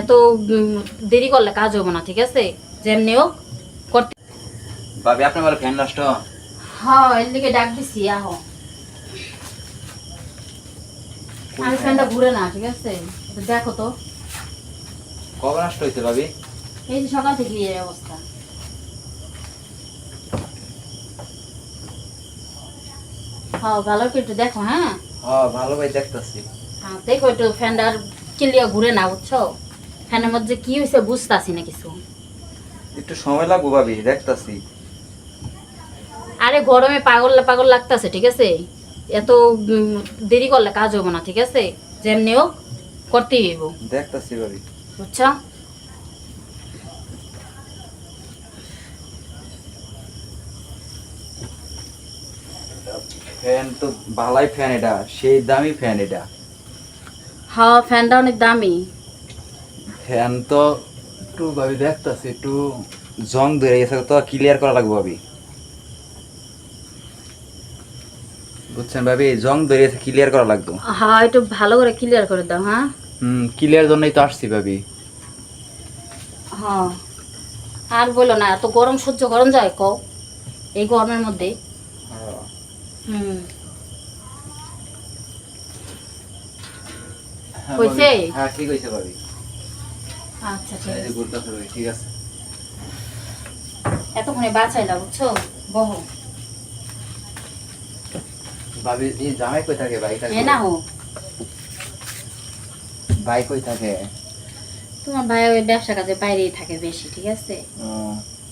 এত দেরি করলে কাজ হবে না ঠিক আছে? যেমনি হোক করতে ভাবি আপনার বলে ফ্যান নষ্ট? হ্যাঁ এর দিকে ডাক দিছি আহো। আমি ফ্যানটা ঘুরে না ঠিক আছে? দেখো তো। কবে নষ্ট হয়েছে ভাবি? এই সকাল থেকে এই অবস্থা। হ্যাঁ ভালো করে একটু দেখো হ্যাঁ? হ্যাঁ ভালো ভাই দেখতেছি। হ্যাঁ দেখো একটু ফ্যানটার কিলিয়া ঘুরে না বুঝছ? ফ্যানের মধ্যে কি হয়েছে বুঝতেছি না কিছু। একটু সময় লাগবো ভাবি দেখতাছি। আরে গরমে পাগল পাগল লাগতেছে ঠিক আছে? এত দেরি করলে কাজ হবে না ঠিক আছে? যেমনি হোক করতেই হইব। দেখতাছি ভাবি। বুঝছ? ফ্যান তো ভালাই ফ্যান এটা সেই দামি ফ্যান এটা। হ্যাঁ ফ্যানটা অনেক দামি। ফ্যান তো একটু ভাবি দেখতাছি একটু জং ধরে গেছে তো ক্লিয়ার করা লাগবে ভাবি। বুঝছেন ভাবি? জং ধরে গেছে ক্লিয়ার করা লাগবে। হ্যাঁ একটু ভালো করে ক্লিয়ার করে দাও হ্যাঁ? হুম ক্লিয়ার জন্যই তো আসছি ভাবি। হ্যাঁ। আর বলো না এত গরম সহ্য গরম যায় কও? এই গরমের মধ্যে? হুম। হ্যাঁ? ভাবি। হ্যাঁ ঠিক হয়েছে ভাবি। আচ্ছা ঠিক এই যে আছে। ঘুরতেছে ভাবি, ঠিক আছে? এতক্ষণে বাঁচাইলা বুঝছ? বহ। ভাবি এই জামাই কই থাকে? ভাই থাকে না হো ভাই কই থাকে? তোমার ভাই ওই ব্যবসা কাজে বাইরেই থাকে বেশি ঠিক আছে?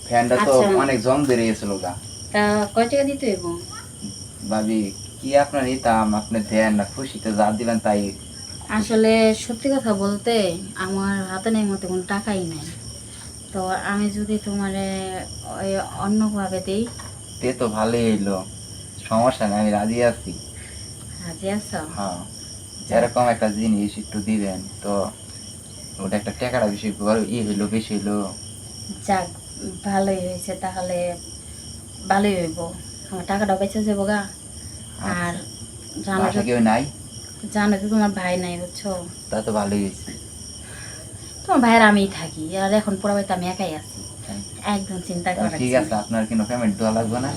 ফ্যানটা তো আচ্ছা। অনেক জং গেছিল গা তা কয় টাকা দিতে হইব? ভাবি কি আপনার নিতাম আপনি দেন না খুশিতে যা দিবেন তাই আসলে সত্যি কথা বলতে আমার হাতে নেই মতো কোনো টাকাই নাই। তো আমি যদি তোমার ওই অন্যভাবে দিই? তে তো ভালোই হইল। সমস্যা নেই আমি রাজি আছি। রাজি আছো? হ্যাঁ এরকম একটা জিনিস একটু দিবেন তো ওটা একটা টাকাটা বেশি বড় ই হইল বেশি হইল। যাক ভালোই হয়েছে তাহলে ভালোই হইব। আমার টাকাটা বেঁচে যাব গা। আর জানো কেউ নাই? জানো তো তোমার ভাই নাই বুঝছ? তা তো ভালোই হয়েছে। তোমার ভাইয়ের আমিই থাকি আর এখন পুরো বাড়িতে আমি একাই আছি। একদম চিন্তা করার ঠিক আছে আপনার কোনো পেমেন্ট দেওয়া লাগবে না?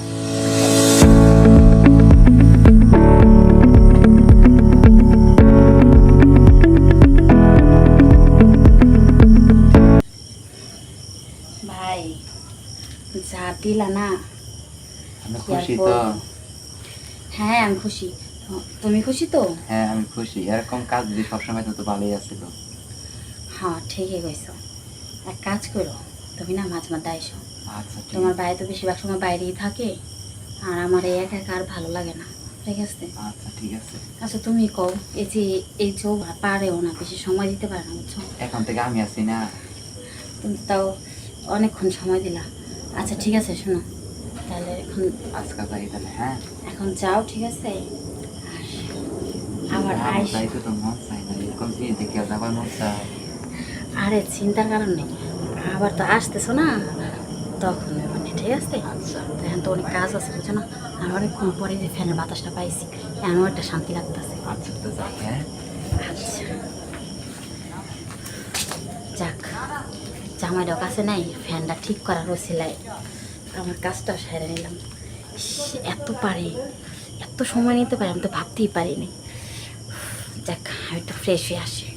ভাই যা দিলা না কি খুশি তো। হ্যাঁ আমি খুশি। তুমি খুশি তো? হ্যাঁ আমি খুশি। এরকম কাজ যদি সবসময় তো তো ভালোই তো। হ্যাঁ ঠিকই কইছো। এক কাজ করো তুমি না মাঝ মাঝে আইসো। আচ্ছা তোমার ভাই তো বেশিরভাগ সময় বাইরেই থাকে আর আমার এই একা একা আর ভালো লাগে না। ঠিক আছে? আচ্ছা ঠিক আছে। আচ্ছা তুমি কও এই যে এই যে পারেও না বেশি সময় দিতে পারে না বুঝছ? এখন থেকে আমি আছি না। তুমি তাও অনেকক্ষণ সময় দিলা। আচ্ছা ঠিক আছে শোনো। তাহলে এখন আজকে যাই তাহলে হ্যাঁ। এখন যাও ঠিক আছে? আর আবার আইস যাইতে তো মন চাই না এরকম জিনিস দেখে যাবার মন চাই আরে চিন্তার কারণ নেই। আবার তো আসতেছো না? তখন মানে ঠিক আছে? আচ্ছা। এখন তো অনেক কাজ আছে বুঝছ না? আর অনেকক্ষণ পরে যে ফ্যানের বাতাসটা পাইছি এমন একটা শান্তি লাগতেছে। আচ্ছা তো হ্যাঁ। আচ্ছা। যাক জামাইটাও কাছে নাই ফ্যানটা ঠিক করার ওসিলায় আমার কাজটাও সেরে নিলাম। এত পারে এত সময় নিতে পারে আমি তো ভাবতেই পারিনি। যাক আমি একটু ফ্রেশ হয়ে আসি।